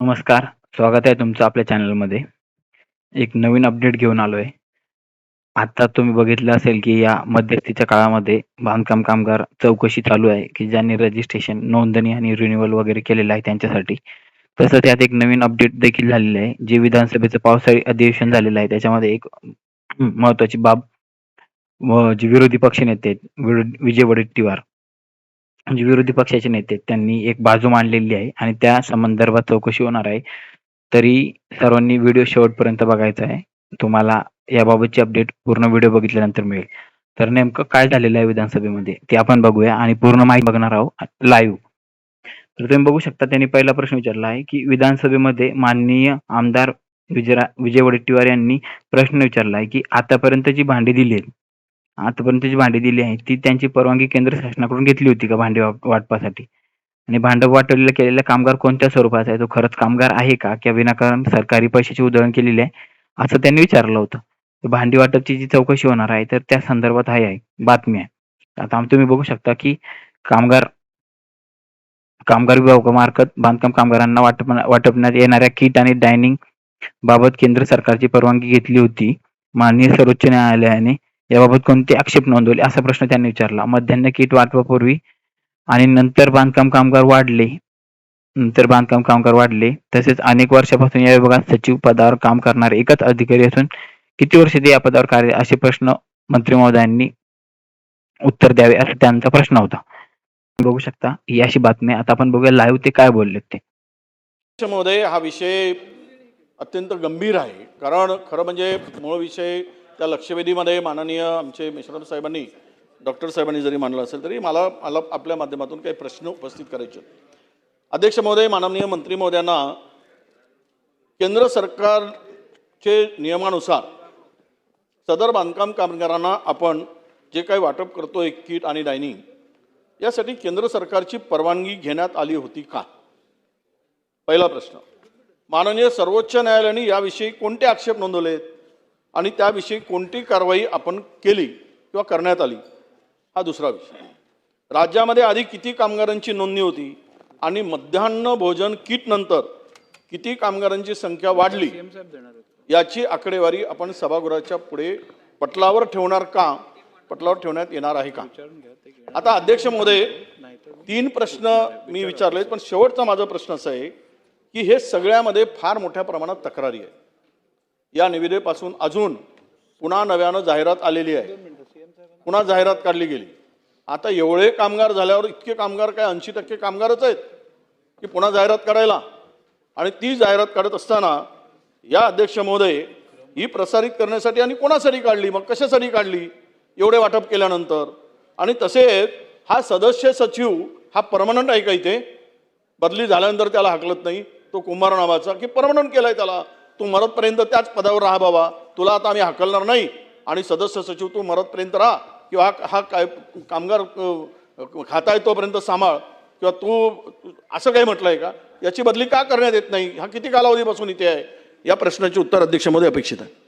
नमस्कार. स्वागत आहे तुमचं आपल्या चॅनलमध्ये. एक नवीन अपडेट घेऊन आलोय. आता तुम्ही बघितलं असेल, की या मध्यस्थीच्या काळामध्ये बांधकाम कामगार चौकशी चालू आहे, की ज्यांनी रजिस्ट्रेशन, नोंदणी आणि रिन्यूअल वगैरे केलेलं आहे त्यांच्यासाठी. तसंच त्यात एक नवीन अपडेट देखील झालेलं आहे. जे विधानसभेचं पावसाळी अधिवेशन झालेलं आहे त्याच्यामध्ये एक महत्त्वाची बाब व जे विरोधी पक्षनेते आहेत, विजय वडेट्टीवार जे विरोधी पक्षाचे नेते आहेत, त्यांनी एक बाजू मांडलेली आहे आणि त्या संदर्भात चौकशी होणार आहे. तरी सर्वांनी व्हिडिओ शेवटपर्यंत बघायचा आहे. तुम्हाला याबाबतची अपडेट पूर्ण व्हिडिओ बघितल्यानंतर मिळेल. तर नेमकं काय झालेलं आहे विधानसभेमध्ये ते आपण बघूया आणि पूर्ण माहिती बघणार आहोत लाईव्ह. तर तुम्ही बघू शकता त्यांनी पहिला प्रश्न विचारला आहे, की विधानसभेमध्ये माननीय आमदार विजय विजय वडेट्टीवार यांनी प्रश्न विचारला आहे, की आतापर्यंत जी भांडी दिली आहेत, आतापर्यंत जी भांडी दिली आहेत, ती त्यांची परवानगी केंद्र शासनाकडून घेतली होती का भांडी वाप वाटपासाठी? आणि भांडं वाटवलेलं केलेला कामगार कोणत्या स्वरूपाचा आहे? तो खरंच कामगार आहे का? किंवा विनाकारण सरकारी पैशाची उधळण केलेली आहे? असं त्यांनी विचारलं होतं. तर भांडी वाटपची जी चौकशी होणार आहे, तर त्या संदर्भात ही आहे बातमी आहे. आता तुम्ही बघू शकता, की कामगार कामगार विभागामार्फत बांधकाम कामगारांना वाटप वाटपण्यात येणाऱ्या किट आणि डायनिंग बाबत केंद्र सरकारची परवानगी घेतली होती. माननीय सर्वोच्च न्यायालयाने याबाबत कोणते आक्षेप नोंदवले? असा प्रश्न त्यांनी विचारला. मध्यान्ह किट वाटपापूर्वी आणि नंतर बांधकाम कामगार वाढले. नंतर बांधकाम कामगार वाढले. तसेच अनेक वर्षापासून या विभागात सचिव पदावर काम करणारे एकच अधिकारी असून किती वर्ष ते या पदावर कार्य असे प्रश्न मंत्री महोदयांनी उत्तर द्यावे असा त्यांचा प्रश्न होता. बघू शकता ही अशी बातमी आता आपण बघूया लाईव्ह ते काय बोललेत ते. महोदय हा विषय अत्यंत गंभीर आहे कारण खरं म्हणजे मूळ विषय त्या लक्षवेधीमध्ये माननीय आमचे मेश्राम साहेबांनी डॉक्टर साहेबांनी जरी मांडला असेल तरी मला मला आपल्या माध्यमातून काही प्रश्न उपस्थित करायचे अध्यक्ष महोदय माननीय मंत्री महोदयांना केंद्र सरकारचे नियमानुसार सदर बांधकाम कामगारांना आपण जे काही वाटप करतो एक किट आणि डायनिंग यासाठी केंद्र सरकारची परवानगी घेण्यात आली होती का? पहिला प्रश्न. माननीय सर्वोच्च न्यायालयाने याविषयी कोणते आक्षेप नोंदवलेत? आणि त्याविषयी कोणती कारवाई आपण केली किंवा करण्यात आली हा दुसरा विषय. राज्यामध्ये आधी किती कामगारांची नोंदणी होती आणि मध्यान्ह भोजन किट नंतर किती कामगारांची संख्या वाढली याची आकडेवारी आपण सभागृहाच्या पुढे पटलावर ठेवणार का? पटलावर ठेवण्यात येणार आहे का? आता अध्यक्ष महोदय तीन प्रश्न मी विचारले पण शेवटचा माझा प्रश्न असा आहे की हे सगळ्यामध्ये फार मोठ्या प्रमाणात तक्रारी आहे या निविदेपासून अजून पुन्हा नव्यानं जाहिरात आलेली आहे. पुन्हा जाहिरात काढली गेली. आता एवढे कामगार झाल्यावर इतके कामगार काय ऐंशी टक्के कामगारच आहेत की पुन्हा जाहिरात काढायला आणि ती जाहिरात काढत असताना या अध्यक्ष महोदय ही प्रसारित करण्यासाठी आणि कोणासाठी काढली? मग कशासाठी काढली? एवढे वाटप केल्यानंतर. आणि तसेच हा सदस्य सचिव हा परमनंट आहे का इथे? बदली झाल्यानंतर त्याला हाकलत नाही. तो कुंभार नावाचा की परमनंट केलाय त्याला? तू मरतपर्यंत त्याच पदावर राहा बाबा. तुला आता आम्ही हकलणार नाही. आणि सदस्य सचिव तू मरतपर्यंत राहा. किंवा हा हा काय कामगार खाता आहे तोपर्यंत सांभाळ. किंवा तू असं काही म्हटलं आहे का? याची बदली का करण्यात येत नाही? हा किती कालावधीपासून इथे आहे? या प्रश्नाचे उत्तर अध्यक्षमध्ये अपेक्षित आहे.